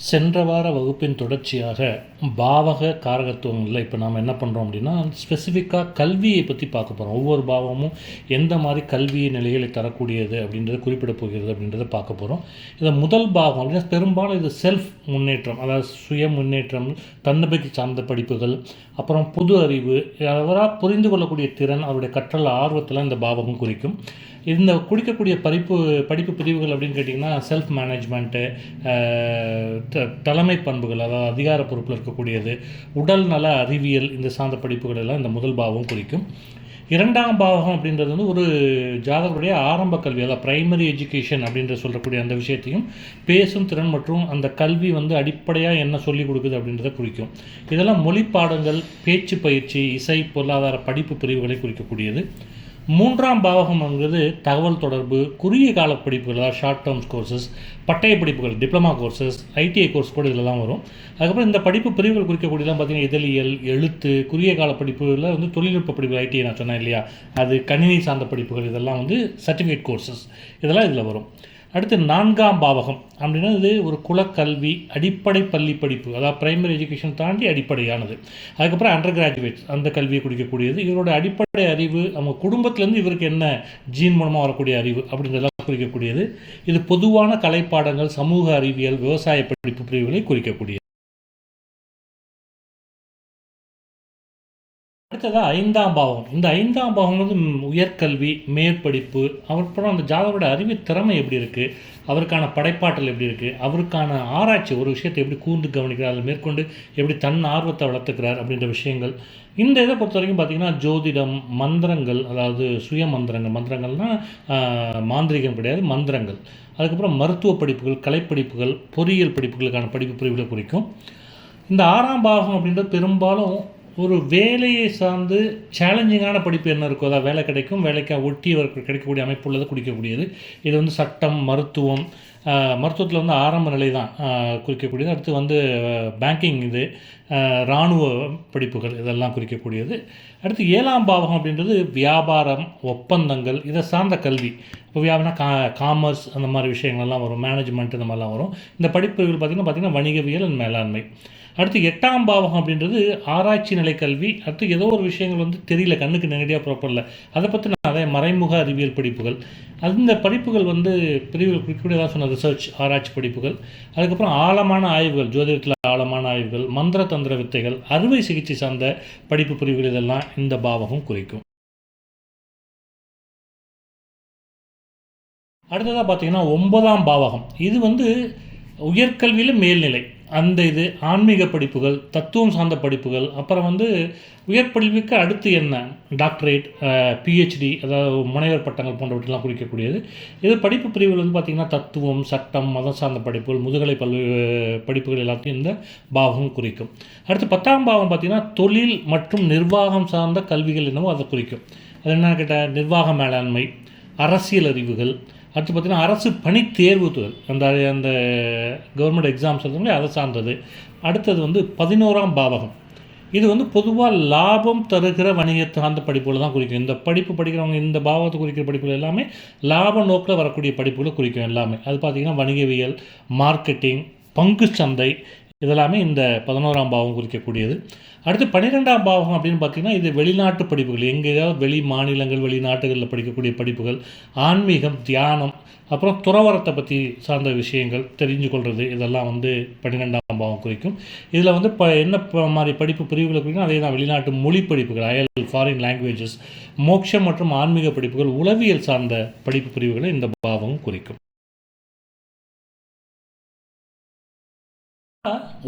சென்ற வார வகுப்பின் தொடர்ச்சியாக பாவக காரகத்துவங்களில் இப்போ நாம் என்ன பண்ணுறோம் அப்படின்னா ஸ்பெசிஃபிக்காக கல்வியை பற்றி பார்க்க போகிறோம் ஒவ்வொரு பாவமும் எந்த மாதிரி கல்வி நிலைகளை தரக்கூடியது அப்படின்றத குறிப்பிட போகிறது அப்படின்றத பார்க்க போகிறோம் இதை முதல் பாவம் அப்படின்னா பெரும்பாலும் இது செல்ஃப் முன்னேற்றம் அதாவது சுய முன்னேற்றம் தன்னம்பிக்கை சார்ந்த படிப்புகள் அப்புறம் புது அறிவு அவராக புரிந்து கொள்ளக்கூடிய திறன் அவருடைய கற்றல் ஆர்வத்தில் இந்த பாவகம் குறிக்கும். இந்த குடிக்கக்கூடிய படிப்பு படிப்பு பிரிவுகள் அப்படின்னு கேட்டிங்கன்னா செல்ஃப் மேனேஜ்மெண்ட்டு த தலைமை பண்புகள் அதாவது அதிகார பொறுப்பில் இருக்கக்கூடியது உடல் நல அறிவியல் இந்த சார்ந்த படிப்புகள் எல்லாம் இந்த முதல் பாவம் குறிக்கும். இரண்டாம் பாவகம் அப்படின்றது வந்து ஒரு ஜாதகருடைய ஆரம்ப கல்வி அதாவது பிரைமரி எஜுகேஷன் அப்படின்ற சொல்லக்கூடிய அந்த விஷயத்தையும் பேசும் திறன் மற்றும் அந்த கல்வி வந்து அடிப்படையாக என்ன சொல்லிக் கொடுக்குது அப்படின்றத குறிக்கும். இதெல்லாம் மொழி பாடங்கள் பேச்சு பயிற்சி இசை பொருளாதார படிப்பு பிரிவுகளை குறிக்கக்கூடியது. மூன்றாம் பாவகம்ங்கிறது தகவல் தொடர்பு குறுகிய கால படிப்புகள் அதாவது ஷார்ட் டேர்ம்ஸ் கோர்சஸ் பட்டய படிப்புகள் டிப்ளமா கோர்சஸ் ஐடிஐ கோர்ஸ் கூட இதில் தான் வரும். அதுக்கப்புறம் இந்த படிப்பு பிரிவுகள் குறிக்கக்கூடியதான் பார்த்தீங்கன்னா இதழியல் எழுத்து குறுகிய கால படிப்புகளில் வந்து தொழில்நுட்ப படிப்பு ஐடிஐ நான் சொன்னேன் இல்லையா? அது கணினி சார்ந்த படிப்புகள் இதெல்லாம் வந்து சர்டிஃபிகேட் கோர்சஸ் இதெல்லாம் இதில் வரும். அடுத்து நான்காம் பாவகம் அப்படின்னா இது ஒரு குலக்கல்வி அடிப்படை பள்ளி படிப்பு. அதாவது பிரைமரி எஜுகேஷன் தாண்டி அடிப்படையானது. அதுக்கப்புறம் அண்டர் கிராஜுவேட் அந்த கல்வியை குடிக்கக்கூடியது. இவரோட அடிப்படை அறிவு அவங்க குடும்பத்திலேருந்து இவருக்கு என்ன ஜீன் மூலமாக வரக்கூடிய அறிவு அப்படின்றதெல்லாம் குறிக்கக்கூடியது. இது பொதுவான கலைப்பாடங்கள் சமூக அறிவியல் விவசாய படிப்பு பிரிவுகளை குறிக்கக்கூடியது. அடுத்ததாக ஐந்தாம் பாவம். இந்த ஐந்தாம் பாவம் வந்து உயர்கல்வி மேற்படிப்பு அப்புறம் அந்த ஜாதகரோட அறிவு திறமை எப்படி இருக்குது அவருக்கான படைப்பாற்றல் எப்படி இருக்குது அவருக்கான ஆராய்ச்சி ஒரு விஷயத்தை எப்படி கூர்ந்து கவனிக்கிறார் அதில் மேற்கொண்டு எப்படி தன் ஆர்வத்தை வளர்த்துக்கிறார் அப்படின்ற விஷயங்கள். இந்த இதை பொறுத்த வரைக்கும் பார்த்திங்கன்னா ஜோதிடம் மந்திரங்கள் அதாவது சுய மந்திரங்கள் மந்திரங்கள்னால் மாந்திரிகம் கிடையாது மந்திரங்கள். அதுக்கப்புறம் மருத்துவ படிப்புகள் கலைப்படிப்புகள் பொறியியல் படிப்புகளுக்கான படிப்பு பிரிவுகளை குறிக்கும். இந்த ஆறாம் பாகம் அப்படின்றது பெரும்பாலும் ஒரு வேலையை சார்ந்து சேலஞ்சிங்கான படிப்பு என்ன இருக்கோ அதாவது வேலை கிடைக்கும். வேலைக்கு ஒட்டியவருக்கு கிடைக்கக்கூடிய அமைப்பு உள்ளது குடிக்கக்கூடியது. இது வந்து சட்டம் மருத்துவம் மருத்துவத்தில் வந்து ஆரம்ப நிலை தான் குறிக்கக்கூடியது. அடுத்து வந்து பேங்கிங் இது இராணுவ படிப்புகள் இதெல்லாம் குறிக்கக்கூடியது. அடுத்து ஏழாம் பாவகம் அப்படின்றது வியாபாரம் ஒப்பந்தங்கள் இதை சார்ந்த கல்வி. இப்போ வியாபாரம் கா காமர்ஸ் அந்த மாதிரி விஷயங்கள்லாம் வரும். மேனேஜ்மெண்ட் இந்த மாதிரிலாம் வரும். இந்த படிப்புகள் பார்த்திங்கன்னா பார்த்திங்கன்னா வணிகவியல் அண்ட் மேலாண்மை. அடுத்து எட்டாம் பாவகம் அப்படின்றது ஆராய்ச்சி நிலை கல்வி. அடுத்து ஏதோ ஒரு விஷயங்கள் வந்து தெரியல கண்ணுக்கு நேரடியாக ப்ராப்பரில் அதை பற்றி நிறைய மறைமுக அறிவியல் படிப்புகள். அந்த படிப்புகள் வந்து பிரிவுகள் குறிப்பிடதாக சொன்ன ரிசர்ச் ஆராய்ச்சி படிப்புகள். அதுக்கப்புறம் ஆழமான ஆய்வுகள் ஜோதிடத்தில் ஆழமான ஆய்வுகள் மந்திர தந்திர வித்தைகள் அறுவை சிகிச்சை சார்ந்த படிப்பு பிரிவுகள் இதெல்லாம் இந்த பாவகம் குறிக்கும். அடுத்ததாக பார்த்தீங்கன்னா ஒன்பதாம் பாவகம். இது வந்து உயர்கல்வியில் மேல்நிலை. அந்த இது ஆன்மீக படிப்புகள் தத்துவம் சார்ந்த படிப்புகள் அப்புறம் வந்து உயர்கல்விக்கு அடுத்து என்ன? டாக்டரேட் பிஹெச்டி அதாவது முனைவர் பட்டங்கள் போன்றவற்றெல்லாம் குறிக்கக்கூடியது. இது படிப்பு பிரிவுகள் வந்து பார்த்திங்கன்னா தத்துவம் சட்டம் மதம் சார்ந்த படிப்புகள் முதுகலை பல்வி படிப்புகள் எல்லாத்தையும் இந்த பாகம் குறிக்கும். அடுத்து பத்தாம் பாவம் பார்த்திங்கன்னா தொழில் மற்றும் நிர்வாகம் சார்ந்த கல்விகள் என்னவோ அதை குறிக்கும். அது என்ன கேட்டால் நிர்வாக மேலாண்மை அரசியல் அறிவுகள் அடுத்து பார்த்திங்கன்னா அரசு பணி தேர்வுகள் அந்த அந்த கவர்மெண்ட் எக்ஸாம்ஸ் எழுதுங்களே அதை சார்ந்தது. அடுத்தது வந்து பதினோராம் பாவகம். இது வந்து பொதுவாக லாபம் தருகிற வணிக சார்ந்த படிப்புகளை தான் குறிக்கும். இந்த படிப்பு படிக்கிறவங்க இந்த பாவத்தை குறிக்கிற படிப்புகள் எல்லாமே லாப நோக்கில் வரக்கூடிய படிப்புகளை குறிக்கும் எல்லாமே. அது பார்த்திங்கன்னா வணிகவியல் மார்க்கெட்டிங் பங்கு சந்தை இதெல்லாமே இந்த பதினோராம் பாவம் குறிக்கக்கூடியது. அடுத்து பன்னிரெண்டாம் பாவம் அப்படின்னு பார்த்திங்கன்னா இது வெளிநாட்டு படிப்புகள். எங்கேயாவது வெளி மாநிலங்கள் வெளிநாட்டுகளில் படிக்கக்கூடிய படிப்புகள் ஆன்மீகம் தியானம் அப்புறம் துறவரத்தை பற்றி சார்ந்த விஷயங்கள் தெரிஞ்சு கொள்வது இதெல்லாம் வந்து பன்னிரெண்டாம் பாவம் குறிக்கும். இதில் வந்து இப்போ என்ன மாதிரி படிப்பு பிரிவுகள் குறிக்கும் அதே தான் வெளிநாட்டு மொழி படிப்புகள் அயல் ஃபாரின் லாங்குவேஜஸ் மோட்சம் மற்றும் ஆன்மீக படிப்புகள் உளவியல் சார்ந்த படிப்பு பிரிவுகளை இந்த பாவம் குறிக்கும்.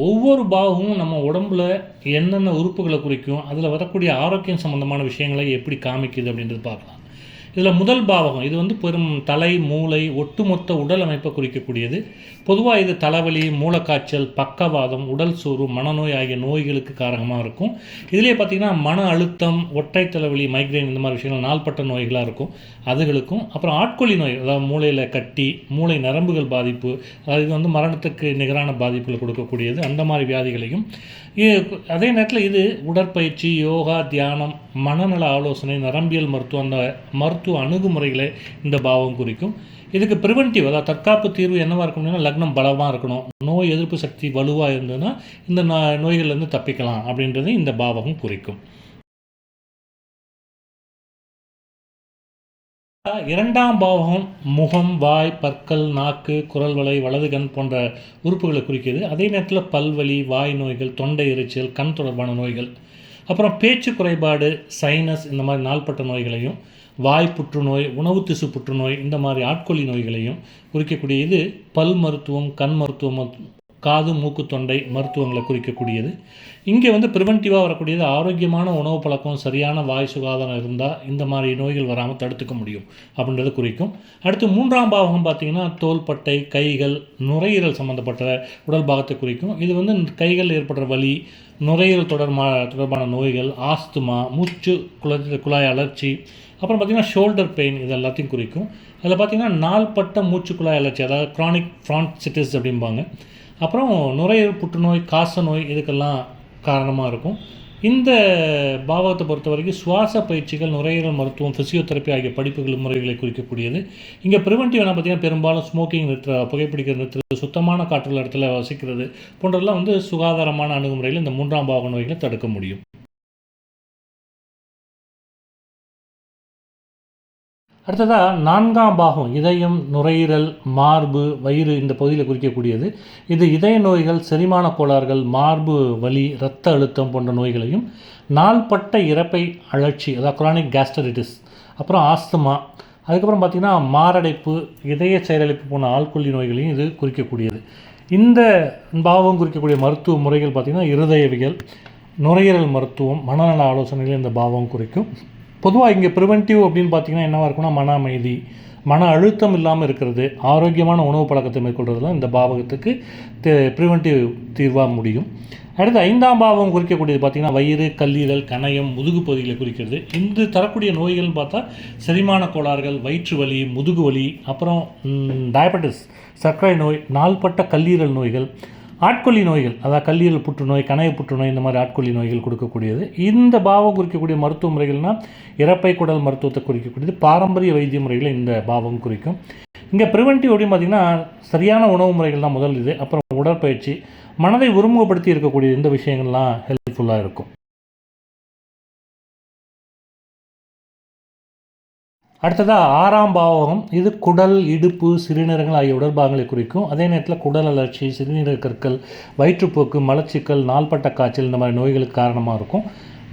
ஒவ்வொரு பாகமும் நம்ம உடம்புல என்னென்ன உறுப்புகளை குறிக்கும் அதில் வரக்கூடிய ஆரோக்கியம் சம்மந்தமான விஷயங்களை எப்படி காமிக்குது அப்படின்றது பார்க்கலாம். இதில் முதல் பாவகம் இது வந்து பெரும் தலை மூளை ஒட்டுமொத்த உடல் அமைப்பை குறிக்கக்கூடியது. பொதுவாக இது தலைவலி மூளைக்காய்ச்சல் பக்கவாதம் உடல் சோறு மனநோய் ஆகிய நோய்களுக்கு காரணமாக இருக்கும். இதிலே பார்த்திங்கன்னா மன அழுத்தம் ஒற்றை தலைவலி மைக்ரைன் இந்த மாதிரி விஷயங்கள் நாள்பட்ட நோய்களாக இருக்கும். அதுகளுக்கும் அப்புறம் ஆட்கொல்லி நோய் அதாவது மூளையில் கட்டி மூளை நரம்புகள் பாதிப்பு அதாவது இது வந்து மரணத்துக்கு நிகரான பாதிப்புகள் கொடுக்கக்கூடியது. அந்த மாதிரி வியாதிகளையும். அதே நேரத்தில் இது உடற்பயிற்சி யோகா தியானம் மனநல ஆலோசனை நரம்பியல் மருத்துவம் அந்த மருத்துவ அணுகுமுறைகளை இந்த பாவம் குறிக்கும். இதுக்கு ப்ரிவென்டிவ் அதாவது தற்காப்பு தீர்வு என்னவாக இருக்கணும்னா லக்னம் பலமாக இருக்கணும். நோய் எதிர்ப்பு சக்தி வலுவாக இருந்ததுன்னா இந்த நோய்கள்லேருந்து தப்பிக்கலாம் அப்படின்றது இந்த பாவகம் குறிக்கும். இரண்டாம் பாவகம் முகம் வாய் பற்கள் நாக்கு குரல் வலை வலது கண் போன்ற உறுப்புகளை குறிக்கிறது. அதே நேரத்தில் பல்வலி வாய் நோய்கள் தொண்டை எரிச்சல் கண் தொடர்பான நோய்கள். அப்புறம் பேச்சு குறைபாடு சைனஸ் இந்த மாதிரி நாள்பட்ட நோய்களையும் வாய் புற்றுநோய் உணவு திசு புற்றுநோய் இந்த மாதிரி ஆட்கொல்லி நோய்களையும் குறிக்கக்கூடிய இது பல் மருத்துவம் கண் மருத்துவம் காது மூக்கு தொண்டை மருத்துவங்களை குறிக்கக்கூடியது. இங்கே வந்து ப்ரிவென்டிவாக வரக்கூடியது ஆரோக்கியமான உணவு பழக்கம் சரியான வாய் சுகாதாரம் இருந்தால் இந்த மாதிரி நோய்கள் வராமல் தடுத்துக்க முடியும் அப்படின்றது குறிக்கும். அடுத்து மூன்றாம் பாகம் பார்த்திங்கன்னா தோள்பட்டை கைகள் நுரையீரல் சம்மந்தப்பட்ட உடல் பாகத்தை குறிக்கும். இது வந்து கைகள் ஏற்படுற வலி நுரையீரல் தொடர்பா தொடர்பான நோய்கள் ஆஸ்துமா மூச்சு குள குழாய் அலர்ச்சி அப்புறம் பார்த்திங்கன்னா ஷோல்டர் பெயின் இது எல்லாத்தையும் குறிக்கும். அதில் பார்த்திங்கன்னா நாள்பட்ட மூச்சுக்குழாய் அலர்ச்சி அதாவது க்ரானிக் ஃப்ரான்சிட்டிஸ் அப்படிம்பாங்க. அப்புறம் நுரையீரல் புற்றுநோய் காச நோய் இதுக்கெல்லாம் காரணமாக இருக்கும். இந்த பாவத்தை பொறுத்த வரைக்கும் சுவாச பயிற்சிகள் நுரையீரல் மருத்துவம் ஃபிசியோதெரப்பி ஆகிய படிப்புகள் முறைகளை குறிக்கக்கூடியது. இங்கே ப்ரிவென்டிவ் என்ன பார்த்திங்கன்னா பெரும்பாலும் ஸ்மோக்கிங் நிறுத்துற புகைப்பிடிக்கிற நிறுத்துறது சுத்தமான காற்றுள்ள இடத்துல வசிக்கிறது போன்றதெல்லாம் வந்து சுகாதாரமான அணுகுமுறையில் இந்த மூன்றாம் பாவ நோய்களை தடுக்க முடியும். அடுத்ததாக நான்காம் பாகம் இதயம் நுரையீரல் மார்பு வயிறு இந்த பகுதியில் குறிக்கக்கூடியது. இது இதய நோய்கள் செரிமான கோளாறுகள் மார்பு வலி இரத்த அழுத்தம் போன்ற நோய்களையும் நாள்பட்ட இறப்பை அழற்சி அதாவது குரானிக் கேஸ்டரிட்டிஸ் அப்புறம் ஆஸ்துமா அதுக்கப்புறம் பார்த்திங்கன்னா மாரடைப்பு இதய செயலழிப்பு போன ஆள்கொல்லி நோய்களையும் இது குறிக்கக்கூடியது. இந்த பாவம் குறிக்கக்கூடிய மருத்துவ முறைகள் பார்த்திங்கன்னா இருதயவியல் நுரையீரல் மருத்துவம் மனநல ஆலோசனைகள் இந்த பாவம் குறிக்கும். பொதுவாக இங்கே ப்ரிவென்டிவ் அப்படின்னு பார்த்தீங்கன்னா என்னவாக இருக்குன்னா மன அமைதி மன அழுத்தம் இல்லாமல் இருக்கிறது ஆரோக்கியமான உணவு பழக்கத்தை மேற்கொள்றதுலாம் இந்த பாவகத்துக்கு ப்ரிவென்டிவ் தீர்வாக முடியும். அடுத்து ஐந்தாம் பாவம் குறிக்கக்கூடியது பார்த்திங்கன்னா வயிறு கல்லீரல் கணையம் முதுகு பகுதிகளை குறிக்கிறது. இந்த தரக்கூடிய நோய்கள்னு பார்த்தா செரிமான கோளாறுகள் வயிற்று வலி முதுகு வலி அப்புறம் டயபெட்டிஸ் சர்க்கரை நோய் நாள்பட்ட கல்லீரல் நோய்கள் ஆட்கொல்லி நோய்கள் அதாவது கல்லீரல் புற்றுநோய் கணைய புற்றுநோய் இந்த மாதிரி ஆட்கொல்லி நோய்கள் கொடுக்கக்கூடியது. இந்த பாவம் குறிக்கக்கூடிய மருத்துவ முறைகள்னால் இறப்பை குடல் மருத்துவத்தை குறிக்கக்கூடியது. பாரம்பரிய வைத்திய முறைகளை இந்த பாவம் குறிக்கும். இங்கே ப்ரிவென்டிவ் அப்படின்னு பார்த்திங்கன்னா சரியான உணவு முறைகள் தான் முதல் இது. அப்புறம் உடற்பயிற்சி மனதை ஒருமுகப்படுத்தி இருக்கக்கூடிய இந்த விஷயங்கள்லாம் ஹெல்ப்ஃபுல்லாக இருக்கும். அடுத்ததாக ஆறாம் பாவகம் இது குடல் இடுப்பு சிறுநீரகங்கள் ஆகிய உடற்பாகங்களை குறிக்கும். அதே நேரத்தில் குடல் அலர்ச்சி சிறுநீரக கற்கள் வயிற்றுப்போக்கு மலச்சிக்கல் நாள்பட்ட காய்ச்சல் இந்த மாதிரி நோய்களுக்கு காரணமாக இருக்கும்.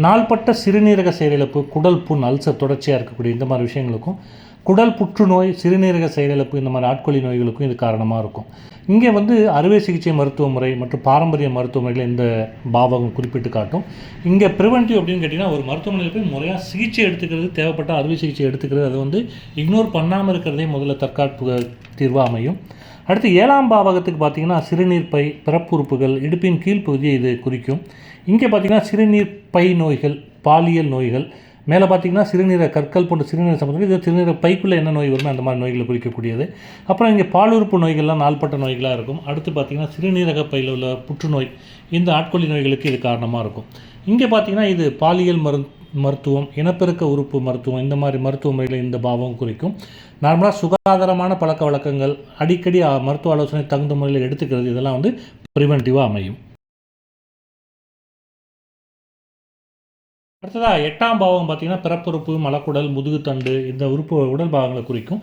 நாள்பட்ட சிறுநீரக செயலிழப்பு குடல் புண் அல்சர் தொடர்ச்சியாக இருக்கக்கூடிய இந்த மாதிரி விஷயங்களுக்கும் குடல் புற்றுநோய் சிறுநீரக செயலிழப்பு இந்த மாதிரி ஆட்கொல்லி நோய்களுக்கும் இது காரணமாக இருக்கும். இங்கே வந்து அறுவை சிகிச்சை மருத்துவ முறை மற்றும் பாரம்பரிய மருத்துவ முறைகளை இந்த பாவகம் குறிப்பிட்டு காட்டும். இங்கே ப்ரிவென்டிவ் அப்படின்னு கேட்டிங்கன்னா ஒரு மருத்துவமனையில் போய் முறையாக சிகிச்சை எடுத்துக்கிறது தேவைப்பட்ட அறுவை சிகிச்சை எடுத்துக்கிறது அதை வந்து இக்னோர் பண்ணாமல் இருக்கிறதே முதல்ல தற்காப்பு தீர்வாக அமையும். அடுத்து ஏழாம் பாவகத்துக்கு பார்த்திங்கன்னா சிறுநீர் பை பிறப்புறுப்புகள் இடுப்பின் கீழ்ப்பகுதியை இது குறிக்கும். இங்கே பார்த்திங்கன்னா சிறுநீர் பை நோய்கள் பாலியல் நோய்கள் மேலே பார்த்தீங்கன்னா சிறுநீர கற்கள் போன்ற சிறுநீரை சம்பந்தம் இது சிறுநீரை பைக்குள்ளே என்ன நோய் வருமோ அந்த மாதிரி நோய்களை குறிக்கக்கூடியது. அப்புறம் இங்கே பாலுறுப்பு நோய்கள்லாம் நாள்பட்ட நோய்களாக இருக்கும். அடுத்து பார்த்திங்கன்னா சிறுநீரக பையில் உள்ள புற்றுநோய் இந்த ஆட்கொல்லி நோய்களுக்கு இது காரணமாக இருக்கும். இங்கே பார்த்திங்கன்னா இது பாலியல் மரு மருத்துவம் இனப்பெருக்க உறுப்பு மருத்துவம் இந்த மாதிரி மருத்துவ முறைகளை இந்த பாவம் குறிக்கும். நார்மலாக சுகாதாரமான பழக்க வழக்கங்கள் அடிக்கடி மருத்துவ ஆலோசனை தகுந்த முறையில் எடுத்துக்கிறது இதெல்லாம் வந்து ப்ரிவென்டிவாக அமையும். அடுத்ததாக எட்டாம் பாவம் பார்த்திங்கன்னா பிறப்புறுப்பு மலக்குடல் முதுகுத்தண்டு இந்த உறுப்பு உடல் பாகங்களை குறிக்கும்.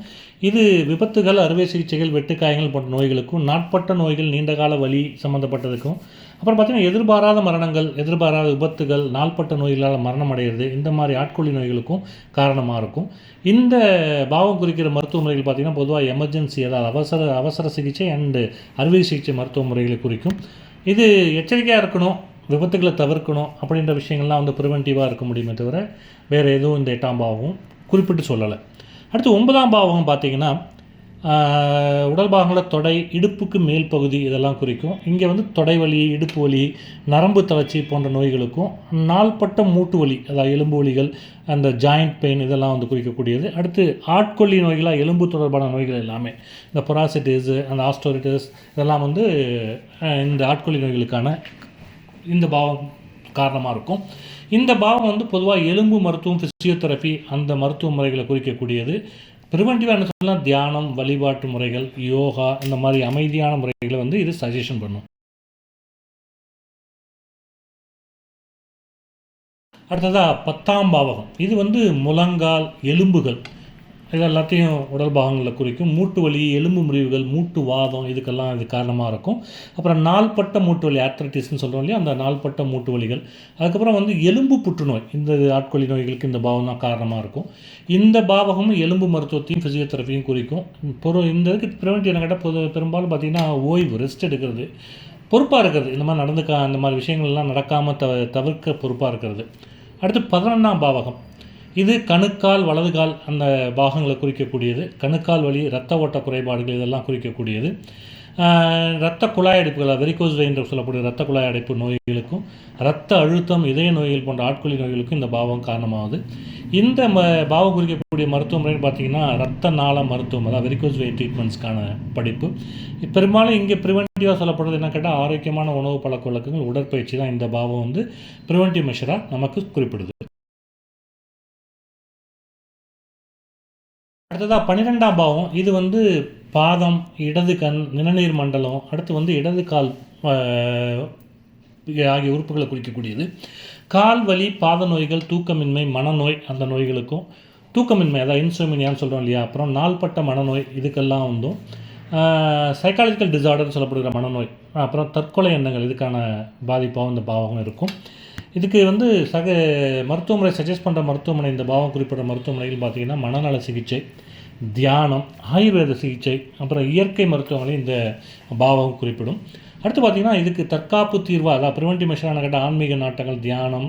இது விபத்துகள் அறுவை சிகிச்சைகள் வெட்டுக்காயங்கள் போன்ற நோய்களுக்கும் நாட்பட்ட நோய்கள் நீண்டகால வலி சம்மந்தப்பட்டதுக்கும் அப்புறம் பார்த்திங்கன்னா எதிர்பாராத மரணங்கள் எதிர்பாராத விபத்துகள் நாள்பட்ட நோய்களால் மரணம் அடைகிறது இந்த மாதிரி ஆட்கொள்ளி நோய்களுக்கும் காரணமாக இருக்கும். இந்த பாவம் குறிக்கிற மருத்துவ முறைகள் பார்த்திங்கன்னா பொதுவாக எமர்ஜென்சி அதாவது அவசர அவசர சிகிச்சை அண்டு அறுவை சிகிச்சை மருத்துவ முறைகளை குறிக்கும். இது எச்சரிக்கையாக இருக்கணும். விபத்துகளை தவிர்க்கணும் அப்படின்ற விஷயங்கள்லாம் வந்து ப்ரிவென்டிவாக இருக்க முடியுமே தவிர வேறு எதுவும் இந்த எட்டாம் பாவம் குறிப்பிட்டு சொல்லலை. அடுத்து ஒன்பதாம் பாவகம் பார்த்திங்கன்னா உடல் பாகங்களில் தொடை இடுப்புக்கு மேல் பகுதி இதெல்லாம் குறிக்கும். இங்கே வந்து தொடை வலி இடுப்பு வலி நரம்பு தளர்ச்சி போன்ற நோய்களுக்கும் நாள்பட்ட மூட்டு வலி அதாவது எலும்பு வலிகள் அந்த ஜாயிண்ட் பெயின் இதெல்லாம் வந்து குறிக்கக்கூடியது. அடுத்து ஆட்கொல்லி நோய்களாக எலும்பு தொடர்பான நோய்கள் எல்லாமே. இந்த பொராசிட்டிஸு அந்த ஆஸ்டோரிட்டிஸ் இதெல்லாம் வந்து இந்த ஆட்கொல்லி நோய்களுக்கான இந்த பாவம் காரணமாக இருக்கும். இந்த பாவம் வந்து பொதுவாக எலும்பு மருத்துவம் ஃபிசியோதெரப்பி அந்த மருத்துவ முறைகளை குறிக்கக்கூடியது. ப்ரிவென்டிவாக என்ன சொல்லலாம் தியானம் வழிபாட்டு முறைகள் யோகா இந்த மாதிரி அமைதியான முறைகளை வந்து இது சஜஷன் பண்ணும். அடுத்ததாக பத்தாம் பாவகம். இது வந்து முழங்கால் எலும்புகள். இது எல்லாத்தையும் உடல் பாகங்களில் குறிக்கும். மூட்டு வலி எலும்பு முறிவுகள் மூட்டு வாதம் இதுக்கெல்லாம் இது காரணமாக இருக்கும். அப்புறம் நாள்பட்ட மூட்டு வலி ஆர்த்ரட்டிஸ்னு சொல்கிறோம் இல்லையா? அந்த நாள்பட்ட மூட்டு வலிகள். அதுக்கப்புறம் வந்து எலும்பு புற்றுநோய். இந்த ஆட்கொல்லி நோய்களுக்கு இந்த பாவம் தான் காரணமாக இருக்கும். இந்த பாவகமும் எலும்பு மருத்துவத்தையும் ஃபிசியோதெரப்பியும் குறிக்கும். பொரு இந்த இதுக்கு ப்ரிவென்ட் என்ன கேட்டால் பொது பெரும்பாலும் பார்த்திங்கன்னா ஓய்வு ரெஸ்ட் எடுக்கிறது. பொறுப்பாக இருக்கிறது. இந்த மாதிரி நடந்துக்கா இந்த மாதிரி விஷயங்கள்லாம் நடக்காமல் தவ தவிர்க்க பொறுப்பாக இருக்கிறது. அடுத்து பதினொன்றாம் பாவகம். இது கணுக்கால் வலதுகால் அந்த பாகங்களை குறிக்கக்கூடியது. கணுக்கால் வலி இரத்த ஓட்ட குறைபாடுகள் இதெல்லாம் குறிக்கக்கூடியது. இரத்த குழாய் அடைப்புகள் வெரிகோஸ் என்று சொல்லக்கூடிய இரத்த குழாய் அடைப்பு நோய்களுக்கும் இரத்த அழுத்தம் இதய நோய்கள் போன்ற ஆட்கொலி நோய்களுக்கும் இந்த பாவம் காரணமாகுது. இந்த ம பாவம் குறிக்கக்கூடிய மருத்துவ முறைன்னு பார்த்தீங்கன்னா ரத்த நாள மருத்துவம் அதாவது வெரிகோஸ் வெயின் ட்ரீட்மெண்ட்ஸ்க்கான படிப்பு. பெரும்பாலும் இங்கே ப்ரிவென்டிவாக சொல்லப்படுறது என்ன கேட்டால் ஆரோக்கியமான உணவு பழக்க வழக்கங்கள் உடற்பயிற்சி தான் இந்த பாவம் வந்து ப்ரிவென்டிவ் மெஷராக நமக்கு குறிப்பிடுது. அடுத்ததாக பன்னிரெண்டாம் பாவம். இது வந்து பாதம் இடது கண் நிணநீர் மண்டலம் அடுத்து வந்து இடது கால் ஆகிய உறுப்புகளை குறிக்கக்கூடியது. கால் வலி பாத நோய்கள் தூக்கமின்மை மனநோய் அந்த நோய்களுக்கும் தூக்கமின்மை அதாவது இன்சோமினியான்னு சொல்கிறோம் இல்லையா? அப்புறம் நாள்பட்ட மனநோய் இதுக்கெல்லாம் வந்தும் சைக்காலஜிக்கல் டிசார்டர்னு சொல்லப்படுகிற மனநோய் அப்புறம் தற்கொலை எண்ணங்கள் இதுக்கான பாதிப்பாகவும் இந்த பாவகம் இருக்கும். இதுக்கு வந்து சக மருத்துவமனை சஜஸ்ட் பண்ணுற மருத்துவமனை இந்த பாவம் குறிப்பிட்ட மருத்துவமனையில் பார்த்திங்கன்னா மனநல சிகிச்சை தியானம் ஆயுர்வேத சிகிச்சை அப்புறம் இயற்கை மருத்துவமனை இந்த பாவம் குறிப்பிடும். அடுத்து பார்த்திங்கன்னா இதுக்கு தற்காப்பு தீர்வாக அதாவது ப்ரிவென்டிவ் மெஷரான கேட்ட ஆன்மீக நாட்டங்கள் தியானம்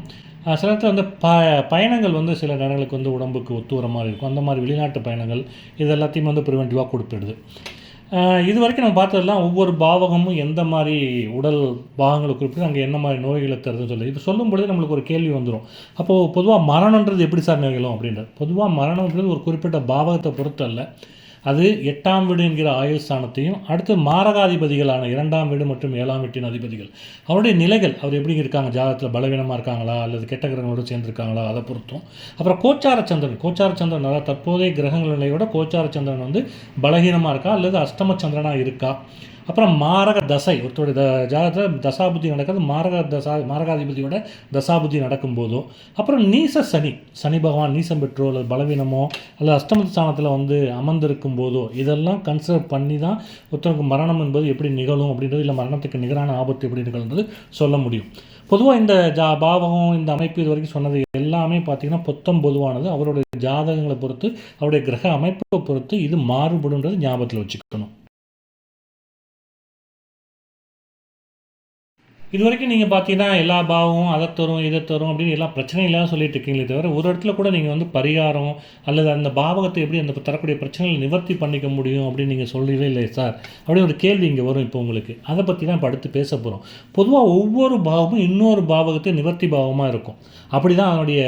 சில நேரத்தில் வந்து ப பயணங்கள் வந்து சில நேரங்களுக்கு வந்து உடம்புக்கு ஒத்து வர மாதிரி இருக்கும். அந்த மாதிரி வெளிநாட்டு பயணங்கள் இது எல்லாத்தையும் வந்து ப்ரிவென்டிவாக கொடுத்துடுது இது வரைக்கும் நம்ம பார்த்ததெல்லாம் ஒவ்வொரு பாவகமும் எந்த மாதிரி உடல் பாகங்களை குறிப்பிட்டு அங்கே என்ன மாதிரி நோய்களை தருதுன்னு சொல்லி. இப்போ சொல்லும் பொழுது நம்மளுக்கு ஒரு கேள்வி வந்துடும் அப்போது பொதுவாக மரணன்றது எப்படி சார் நிகழும் அப்படின்றது? பொதுவாக மரணன்றது ஒரு குறிப்பிட்ட பாவகத்தை பொறுத்தல்ல. அது எட்டாம் வீடு என்கிற ஆயுஸ்தானத்தையும் அடுத்து மாரகாதிபதிகளான இரண்டாம் வீடு மற்றும் ஏழாம் வீட்டின் அதிபதிகள். அவருடைய நிலைகள் அவர் எப்படி இருக்காங்க? ஜாதகத்தில் பலவீனமாக இருக்காங்களா? அல்லது கெட்ட கிரகங்களோடு சேர்ந்துருக்காங்களா? அதை பொறுத்தும். அப்புறம் கோச்சார சந்திரன். கோச்சார சந்திரன் அதாவது தற்போதைய கிரகங்கள் நிலையோட கோச்சார சந்திரன் வந்து பலகீனமாக இருக்கா? அல்லது அஷ்டம சந்திரனாக இருக்கா? அப்புறம் மாரக தசை ஒருத்தருடைய த ஜாதகத்தில் தசாபுத்தி நடக்கிறது மாரக தசா மாரகாதிபதியோட தசாபுத்தி நடக்கும்போதோ அப்புறம் நீச சனி சனி பகவான் நீசம் பெற்றோ அல்லது பலவீனமோ அல்லது அஷ்டமத்து ஸ்தானத்தில் வந்து அமர்ந்திருக்கும் போதோ இதெல்லாம் கன்சிடர் பண்ணி தான் ஒருத்தருக்கு மரணம் என்பது எப்படி நிகழும் அப்படின்றது இல்லை மரணத்துக்கு நிகரான ஆபத்து எப்படி நிகழ்ன்றது சொல்ல முடியும். பொதுவாக இந்த ஜா பாவகம் இந்த அமைப்பு இது வரைக்கும் சொன்னது எல்லாமே பார்த்திங்கன்னா பொத்தம் பொதுவானது. அவருடைய ஜாதகங்களை பொறுத்து அவருடைய கிரக அமைப்பை பொறுத்து இது மாறுபடுன்றது ஞாபகத்தில் வச்சுக்கணும். இது வரைக்கும் நீங்கள் பார்த்தீங்கன்னா எல்லா பாவமும் அதை தரும் இதை தரும் அப்படின்னு எல்லா பிரச்சனையிலாம் சொல்லிட்டு இருக்கீங்களே தவிர ஒரு இடத்துல கூட நீங்கள் வந்து பரிகாரம் அல்லது அந்த பாவகத்தை எப்படி அந்த தரக்கூடிய பிரச்சனைகளை நிவர்த்தி பண்ணிக்க முடியும் அப்படின்னு நீங்கள் சொல்லவே இல்லை சார். அப்படி ஒரு கேள்வி இங்கே வரும் இப்போ உங்களுக்கு. அதை பற்றி தான் இப்போ அடுத்து பேச போகிறோம் பொதுவாக ஒவ்வொரு பாவமும் இன்னொரு பாவகத்தை நிவர்த்தி பாவமாக இருக்கும். அப்படி தான் அதனுடைய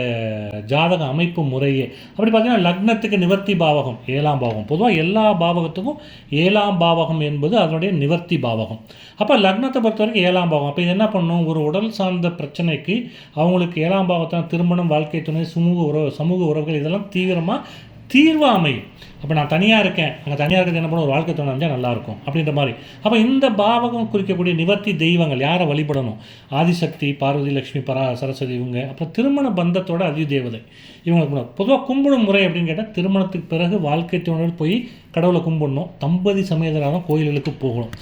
ஜாதக அமைப்பு முறையே. அப்படி பார்த்தீங்கன்னா லக்னத்துக்கு நிவர்த்தி பாவகம் ஏழாம் பாவகம். பொதுவாக எல்லா பாவகத்துக்கும் ஏழாம் பாவகம் என்பது அதனுடைய நிவர்த்தி பாவகம். அப்போ லக்னத்தை பொறுத்த வரைக்கும் ஏழாம் பாவகம். அப்போ என்ன பண்ணும் ஒரு உடல் சார்ந்த பிரச்சனைக்கு அவங்களுக்கு ஏழாம் பாவத்தான் திருமணம் வாழ்க்கை துணை சமூக உறவு சமூக உறவுகள் இதெல்லாம் தீவிரமாக தீர்வாக அமையும் அப்போ நான் தனியாக இருக்கேன். அங்கே தனியாக இருக்கிறது என்ன பண்ண ஒரு வாழ்க்கை துணை அமைஞ்சால் நல்லாயிருக்கும் அப்படின்ற மாதிரி. அப்போ இந்த பாவகம் குறிக்கக்கூடிய நிவர்த்தி தெய்வங்கள் யாரை வழிபடணும்? ஆதிசக்தி பார்வதி லக்ஷ்மி பரா சரஸ்வதி இவங்க. அப்புறம் திருமண பந்தத்தோட அதி தேவதை. இவங்களுக்கு பொதுவாக கும்பிடும் முறை அப்படின்னு கேட்டால் திருமணத்துக்கு பிறகு வாழ்க்கை துணையோடு போய் கடவுளை கும்பிடணும். தம்பதி சமயத்தராக கோயில்களுக்கு போகணும்.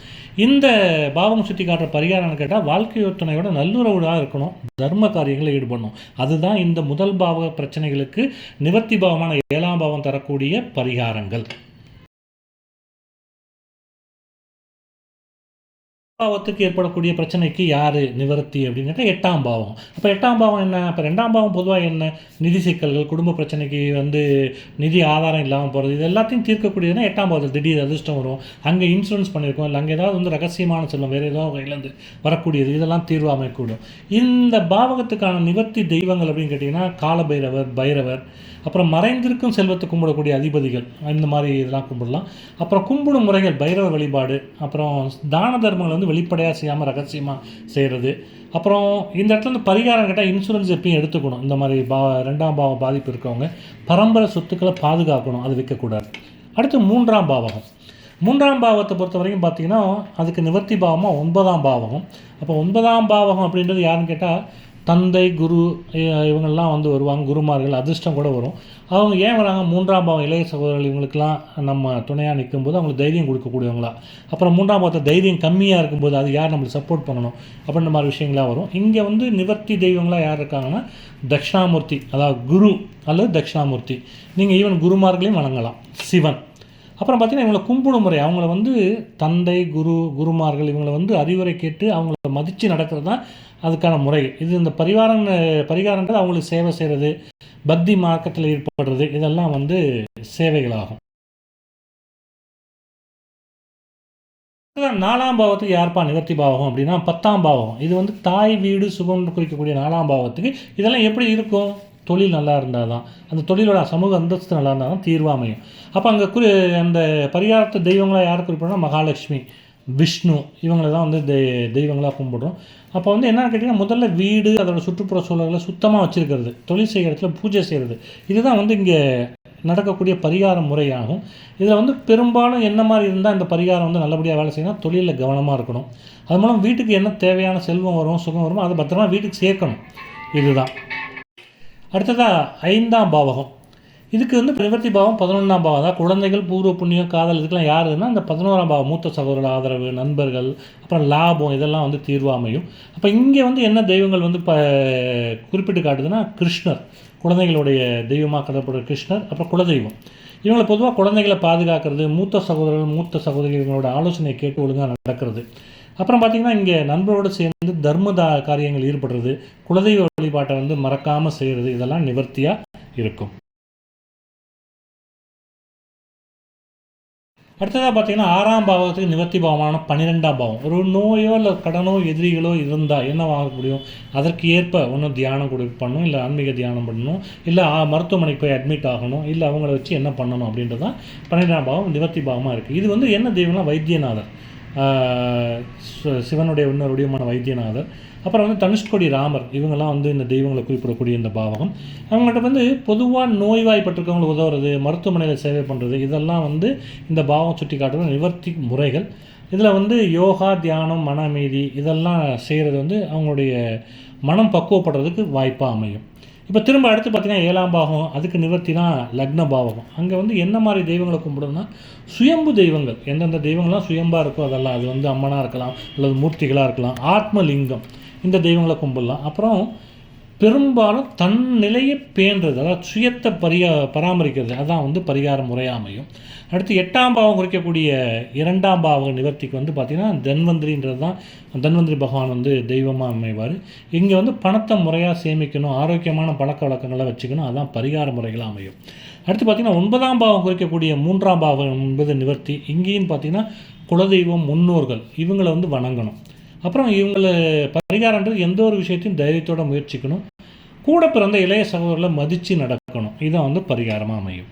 இந்த பாவம் சுற்றி காட்டுற பரிகாரம்னு கேட்டால் வாழ்க்கை துணையோட நல்லுறவுடாக இருக்கணும். தர்ம காரியங்களை ஈடுபடணும். அதுதான் இந்த முதல் பாவ பிரச்சனைகளுக்கு நிவர்த்தி பாவமான ஏழாம் பாவம் தரக்கூடிய பரிகாரங்கள். பாவத்துக்கு ஏற்படக்கூடிய பிரச்சனைக்கு யார் நிவர்த்தி அப்படின்னு கேட்டால் எட்டாம் பாவம். அப்போ எட்டாம் பாவம் என்ன? இப்போ ரெண்டாம் பாவம் பொதுவாக என்ன? நிதி சிக்கல்கள் குடும்ப பிரச்சனைக்கு வந்து நிதி ஆதாரம் இல்லாமல் போகிறது இது எல்லாத்தையும் தீர்க்கக்கூடியதுன்னா எட்டாம் பாவத்தில் திடீர் அதிர்ஷ்டம் வரும். அங்கே இன்சூரன்ஸ் பண்ணியிருக்கோம் இல்லை அங்கே ஏதாவது வந்து ரகசியமான செல்வம் வேறு ஏதாவது கையிலேருந்து வரக்கூடியது இதெல்லாம் தீர்வு அமைக்கூடும் இந்த பாவகத்துக்கான நிவர்த்தி தெய்வங்கள் அப்படின்னு கேட்டிங்கன்னா காலபைரவர் பைரவர் அப்புறம் மறைந்திருக்கும் செல்வத்தை கும்பிடக்கூடிய அதிபதிகள் இந்த மாதிரி இதெல்லாம் கும்பிடலாம். அப்புறம் கும்பிடும் முறைகள் பைரவ வழிபாடு அப்புறம் தான தர்மங்கள் வந்து வெளிப்படையாக செய்யாமல் ரகசியமாக செய்கிறது அப்புறம் இந்த இடத்துல வந்து பரிகாரம் கேட்டால் இன்சூரன்ஸ் எப்பயும் எடுத்துக்கணும். இந்த மாதிரி பா ரெண்டாம் பாவ பாதிப்பு இருக்கவங்க பரம்பரை சொத்துக்களை பாதுகாக்கணும் அது விற்கக்கூடாது அடுத்து மூன்றாம் பாவகம். மூன்றாம் பாவத்தை பொறுத்த வரைக்கும் பார்த்தீங்கன்னா அதுக்கு நிவர்த்தி பாவமாக ஒன்பதாம் பாவகம். அப்போ ஒன்பதாம் பாவகம் அப்படின்றது யாருன்னு கேட்டால் தந்தை குரு இவங்கெல்லாம் வந்து வருவாங்க குருமார்கள் அதிர்ஷ்டம் கூட வரும். அவங்க ஏன் வராங்க? மூன்றாம் பாவம் இளைய சகோதரர்கள் இவங்களுக்கெல்லாம் நம்ம துணையாக நிற்கும்போது அவங்களுக்கு தைரியம் கொடுக்கக்கூடியவங்களா? அப்புறம் மூன்றாம் பாவத்தை தைரியம் கம்மியாக இருக்கும்போது அது யார் நம்மளுக்கு சப்போர்ட் பண்ணணும்? அப்படின்ற மாதிரி விஷயங்களாக வரும். இங்கே வந்து நிவர்த்தி தெய்வங்களாக யார் இருக்காங்கன்னா தட்சிணாமூர்த்தி அதாவது குரு அல்லது தட்சிணாமூர்த்தி. நீங்கள் ஈவன் குருமார்களையும் வணங்கலாம். சிவன். அப்புறம் பார்த்தீங்கன்னா இவங்களை கும்பிடும் முறை. அவங்கள வந்து தந்தை குரு குருமார்கள் இவங்களை வந்து அறிவுரை கேட்டு அவங்கள மதித்து நடக்கிறது தான் அதுக்கான முறை. இது இந்த பரிவாரம் பரிகாரன்றது அவங்களுக்கு சேவை செய்கிறது பக்தி மார்க்கத்தில் ஈடுபடுறது இதெல்லாம் வந்து சேவைகளாகும். நாலாம் பாவத்துக்கு யார்ப்பா நிவர்த்தி பாவகம் அப்படின்னா பத்தாம் பாவகம். இது வந்து தாய் வீடு சுகம்னு குறிக்கக்கூடிய நாலாம் பாவத்துக்கு இதெல்லாம் எப்படி இருக்கும்? தொழில் நல்லா இருந்தால் தான் அந்த தொழிலோட சமூக அந்தஸ்து நல்லா இருந்தால் தான் தீர்வாமையும் அப்போ அங்கே குறி அந்த பரிகாரத்து தெய்வங்களாக யார் குறிப்பிடணும் மகாலட்சுமி விஷ்ணு இவங்களை தான் வந்து தெய் தெய்வங்களாக கும்பிடுறோம். அப்போ வந்து என்னென்னு கேட்டிங்கன்னா முதல்ல வீடு அதோட சுற்றுப்புற சூழல்களை சுத்தமாக வச்சுருக்கிறது. தொழில் செய்கிற இடத்துல பூஜை செய்கிறது இதுதான் வந்து இங்கே நடக்கக்கூடிய பரிகார முறையாகும். இதில் வந்து பெரும்பாலும் என்ன மாதிரி இருந்தால் இந்த பரிகாரம் வந்து நல்லபடியாக வேலை செய்யணும் தொழிலில் கவனமாக இருக்கணும். அது மூலம் வீட்டுக்கு என்ன தேவையான செல்வம் வரும் சுகம் வரும் அதை பத்திரமா வீட்டுக்கு சேர்க்கணும். இதுதான். அடுத்ததாக ஐந்தாம் பாவகம். இதுக்கு வந்து நிவர்த்தி பாவம் பதினொன்றாம் பாவம். அதாவது குழந்தைகள் பூர்வ புண்ணியம் காதல் இதுக்கெல்லாம் யாருன்னா அந்த பதினோராம் பாவம் மூத்த சகோதர ஆதரவு நண்பர்கள் அப்புறம் லாபம் இதெல்லாம் வந்து தீர்வாமையும் அப்போ இங்கே வந்து என்ன தெய்வங்கள் வந்து இப்போ குறிப்பிட்டு காட்டுதுன்னா கிருஷ்ணர். குழந்தைகளுடைய தெய்வமாக கருதப்படுற கிருஷ்ணர் அப்புறம் குலதெய்வம். இவங்களை பொதுவாக குழந்தைகளை பாதுகாக்கிறது மூத்த சகோதரர்கள் மூத்த சகோதரிகளோட ஆலோசனையை கேட்டு ஒழுங்காக நடக்கிறது. அப்புறம் பார்த்திங்கன்னா இங்கே நண்பரோடு சேர்ந்து தர்ம தா காரியங்கள் ஈடுபடுறது குலதெய்வ வழிபாட்டை வந்து மறக்காமல் செய்கிறது இதெல்லாம் நிவர்த்தியாக இருக்கும். அடுத்ததாக பார்த்தீங்கன்னா ஆறாம் பாவத்துக்கு நிவர்த்தி பாவமான பன்னிரெண்டாம் பாவம். ஒரு நோயோ இல்லை கடனோ எதிரிகளோ இருந்தால் என்ன வாங்க முடியும்? அதற்கு ஏற்ப ஒன்றும் தியானம் கொடு பண்ணணும் இல்லை ஆன்மீக தியானம் பண்ணணும் இல்லை மருத்துவமனைக்கு போய் அட்மிட் ஆகணும் இல்லை அவங்கள வச்சு என்ன பண்ணணும் அப்படின்றது தான் பன்னிரெண்டாம் பாவம் நிவர்த்தி பாவமாக இருக்குது இது வந்து என்ன தெய்வம்னா வைத்தியநாதர். சிவனுடைய இன்னொரு வடிவமான வைத்தியநாதர். அப்புறம் வந்து தனுஷ்கோடி ராமர் இவங்கெல்லாம் வந்து இந்த தெய்வங்களை குறிப்பிடக்கூடிய இந்த பாவகம். அவங்கள்ட்ட வந்து பொதுவாக நோய்வாய்ப்பட்டிருக்கவங்களுக்கு உதவுறது மருத்துவமனையில் சேவை பண்ணுறது இதெல்லாம் வந்து இந்த பாவம் சுட்டி காட்டுற நிவர்த்தி முறைகள். இதில் வந்து யோகா தியானம் மன அமைதி இதெல்லாம் செய்கிறது வந்து அவங்களுடைய மனம் பக்குவப்படுறதுக்கு வாய்ப்பாக அமையும். இப்போ திரும்ப அடுத்து பார்த்தீங்கன்னா ஏழாம் பாகம் அதுக்கு நிவர்த்தினா லக்ன பாவகம். அங்கே வந்து என்ன மாதிரி தெய்வங்களை கும்பிடணும்னா சுயம்பு தெய்வங்கள். எந்தெந்த தெய்வங்கள்லாம் சுயம்பாக இருக்கோ அதெல்லாம் அது வந்து அம்மனாக இருக்கலாம் அல்லது மூர்த்திகளாக இருக்கலாம் ஆத்மலிங்கம் இந்த தெய்வங்களை கும்பிடலாம். அப்புறம் பெரும்பாலும் தன் நிலையை பேணுறது அதாவது சுயத்தை பரியா பராமரிக்கிறது அதான் வந்து பரிகார முறையாக அமையும். அடுத்து எட்டாம் பாவம் குறிக்கக்கூடிய இரண்டாம் பாவ நிவர்த்திக்கு வந்து பார்த்திங்கன்னா தன்வந்திரின்றது தான். தன்வந்திரி பகவான் வந்து தெய்வமாக அமைவார். இங்கே வந்து பணத்தை முறையாக சேமிக்கணும் ஆரோக்கியமான பழக்க வழக்கங்களை வச்சுக்கணும். அதான் பரிகார முறைகளாக அமையும். அடுத்து பார்த்திங்கன்னா ஒன்பதாம் பாவம் குறிக்கக்கூடிய மூன்றாம் பாவம் என்பது நிவர்த்தி. இங்கேயும் பார்த்திங்கன்னா குலதெய்வம் முன்னோர்கள் இவங்களை வந்து வணங்கணும். அப்புறம் இவங்களை பரிகாரன்றது எந்த ஒரு விஷயத்தையும் தைரியத்தோடு முயற்சிக்கணும். கூட பிறந்த இளைய சகோதரர்களை மதித்து நடக்கணும். இதான் வந்து பரிகாரமாக அமையும்.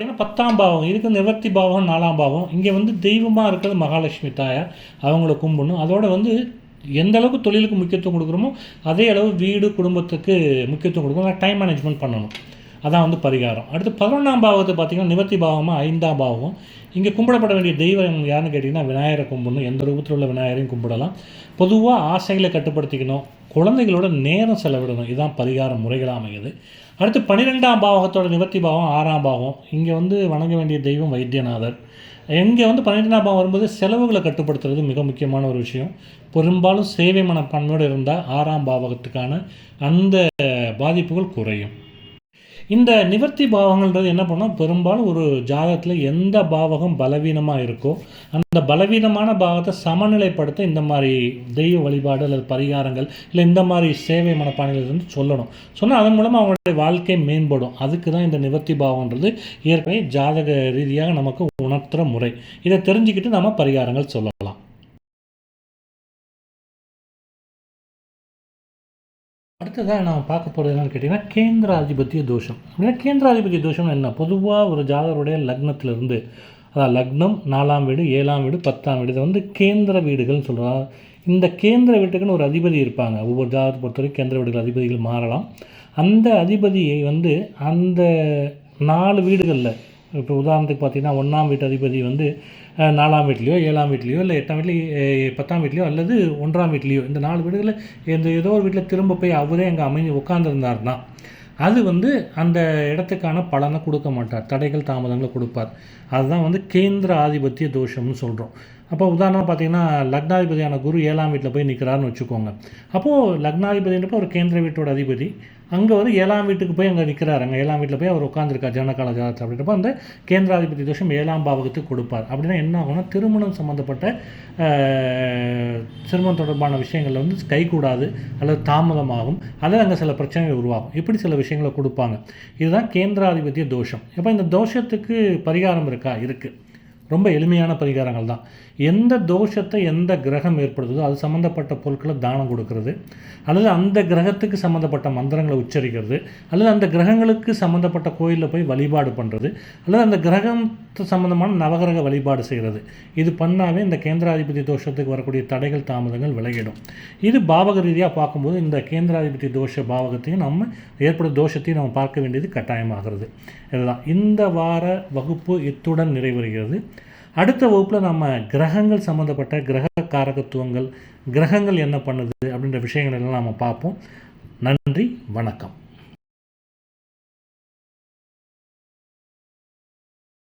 ஏன்னா பத்தாம் பாவம் இதுக்கு நிவர்த்தி பாவம் நாலாம் பாவம். இங்கே வந்து தெய்வமாக இருக்கிறது மகாலட்சுமி தாயார் அவங்கள கும்பிடணும். அதோட வந்து எந்த அளவுக்கு தொழிலுக்கு முக்கியத்துவம் கொடுக்குறோமோ அதே அளவு வீடு குடும்பத்துக்கு முக்கியத்துவம் கொடுக்கணும். டைம் மேனேஜ்மெண்ட் பண்ணணும். அதான் வந்து பரிகாரம். அடுத்து பதினொன்றாம் பாவத்தை பார்த்தீங்கன்னா நிவர்த்தி பாவமாக ஐந்தாம் பாவம் இங்கே கும்பிடப்பட வேண்டிய தெய்வம் யாருன்னு கேட்டிங்கன்னா விநாயகரை கும்பிடணும். எந்த ரூபத்தில் உள்ள விநாயகரையும் கும்பிடலாம். பொதுவாக ஆசைகளை கட்டுப்படுத்திக்கணும். குழந்தைகளோட நேரம் செலவிடணும். இதுதான் பரிகார முறைகள் அமையுது. அடுத்து பன்னிரெண்டாம் பாவகத்தோட நிவர்த்தி பாவம் ஆறாம் பாவம். இங்கே வந்து வணங்க வேண்டிய தெய்வம் வைத்தியநாதர். இங்கே வந்து பன்னிரெண்டாம் பாவம் வரும்போது செலவுகளை கட்டுப்படுத்துறது மிக முக்கியமான ஒரு விஷயம். பெரும்பாலும் சேவை மனப்பான்மையோடு இருந்தால் ஆறாம் பாவகத்துக்கான அந்த பாதிப்புகள் குறையும். இந்த நிவர்த்தி பாவங்கள்ன்றது என்ன பண்ணோம் பெரும்பாலும் ஒரு ஜாதகத்தில் எந்த பாவகம் பலவீனமாக இருக்கோ அந்த பலவீனமான பாவத்தை சமநிலைப்படுத்த இந்த மாதிரி தெய்வ வழிபாடு அல்லது பரிகாரங்கள் இல்லை இந்த மாதிரி சேவை மனப்பாணிகள் வந்து சொல்லணும். சொன்னால் அதன் மூலமாக அவங்களுடைய வாழ்க்கை மேம்படும். அதுக்கு தான் இந்த நிவர்த்தி பாவம்ன்றது ஏற்கனவே ஜாதக ரீதியாக நமக்கு உணர்த்துகிற முறை. இதை தெரிஞ்சுக்கிட்டு நம்ம பரிகாரங்கள் சொல்லலாம். அடுத்ததாக நாம் பார்க்க போகிறது என்னென்னு கேட்டிங்கன்னா கேந்திராதிபத்திய தோஷம். அப்படின்னா கேந்திராதிபத்திய தோஷம் என்ன? பொதுவாக ஒரு ஜாதகருடைய லக்னத்திலிருந்து அதாவது லக்னம் நாலாம் வீடு ஏழாம் வீடு பத்தாம் வீடு இதை வந்து கேந்திர வீடுகள்னு சொல்கிறாங்க இந்த கேந்திர வீட்டுக்குன்னு ஒரு அதிபதி இருப்பாங்க. ஒவ்வொரு ஜாதகத்தை பொறுத்தவரைக்கும் கேந்திர வீடுகள் அதிபதிகள் மாறலாம். அந்த அதிபதியை வந்து அந்த நாலு வீடுகளில் இப்போ உதாரணத்துக்கு பார்த்தீங்கன்னா ஒன்றாம் வீட்டு அதிபதி வந்து நாலாம் வீட்லேயோ ஏழாம் வீட்லேயோ இல்லை எட்டாம் வீட்லேயோ பத்தாம் வீட்லேயோ அல்லது ஒன்றாம் வீட்லேயோ இந்த நாலு வீடுகளில் இந்த ஏதோ ஒரு வீட்டில் திரும்ப போய் அவரே அங்கே அமைஞ்சு உட்காந்துருந்தாருன்னா அது வந்து அந்த இடத்துக்கான பலனை கொடுக்க மாட்டார். தடைகள் தாமதங்களை கொடுப்பார். அதுதான் வந்து கேந்திர ஆதிபத்திய தோஷம்னு சொல்கிறோம் அப்போ உதாரணமாக பார்த்தீங்கன்னா லக்னாதிபதியான குரு ஏழாம் வீட்டில் போய் நிற்கிறாருன்னு வச்சுக்கோங்க. அப்போது லக்னாதிபதின்றப்போ ஒரு கேந்திர வீட்டோட அதிபதி. அங்கே வந்து ஏழாம் வீட்டுக்கு போய் அங்கே நிற்கிறாரு அங்கே ஏழாம் வீட்டில் போய் அவர் உட்காந்துருக்கார் ஜனகால ஜாதகத்தில் அப்படின்றப்ப அந்த கேந்திராதிபதி தோஷம் ஏழாம் பாவகத்துக்கு கொடுப்பார். அப்படின்னா என்ன ஆகும்னா திருமணம் சம்மந்தப்பட்ட திருமணம் தொடர்பான விஷயங்களில் வந்து கைகூடாது அல்லது தாமதமாகும். அல்லது அங்கே சில பிரச்சனைகள் உருவாகும். இப்படி சில விஷயங்களை கொடுப்பாங்க. இதுதான் கேந்திராதிபத்திய தோஷம். இப்போ இந்த தோஷத்துக்கு பரிகாரம் இருக்கா? இருக்குது ரொம்ப எளிமையான பரிகாரங்கள் தான். எந்த தோஷத்தை எந்த கிரகம் ஏற்படுத்துதோ அது சம்மந்தப்பட்ட பொருட்களை தானம் கொடுக்கறது. அல்லது அந்த கிரகத்துக்கு சம்மந்தப்பட்ட மந்திரங்களை உச்சரிக்கிறது. அல்லது அந்த கிரகங்களுக்கு சம்மந்தப்பட்ட கோயிலில் போய் வழிபாடு பண்ணுறது அல்லது அந்த கிரகம் சம்மந்தமான நவகிரக வழிபாடு செய்கிறது. இது பண்ணாவே இந்த கேந்திராதிபதி தோஷத்துக்கு வரக்கூடிய தடைகள் தாமதங்கள் விலகிடும். இது பாவக ரீதியாக பார்க்கும்போது இந்த கேந்திராதிபதி தோஷ பாவகத்தையும் நம்ம ஏற்படும் தோஷத்தையும் நம்ம பார்க்க வேண்டியது கட்டாயமாகிறது. இதுதான். இந்த வார வகுப்பு இத்துடன் நிறைவருகிறது அடுத்த வகுப்பில் நம்ம கிரகங்கள் சம்மந்தப்பட்ட கிரக காரகத்துவங்கள் கிரகங்கள் என்ன பண்ணுது அப்படின்ற விஷயங்கள் எல்லாம் நம்ம பார்ப்போம். நன்றி வணக்கம்.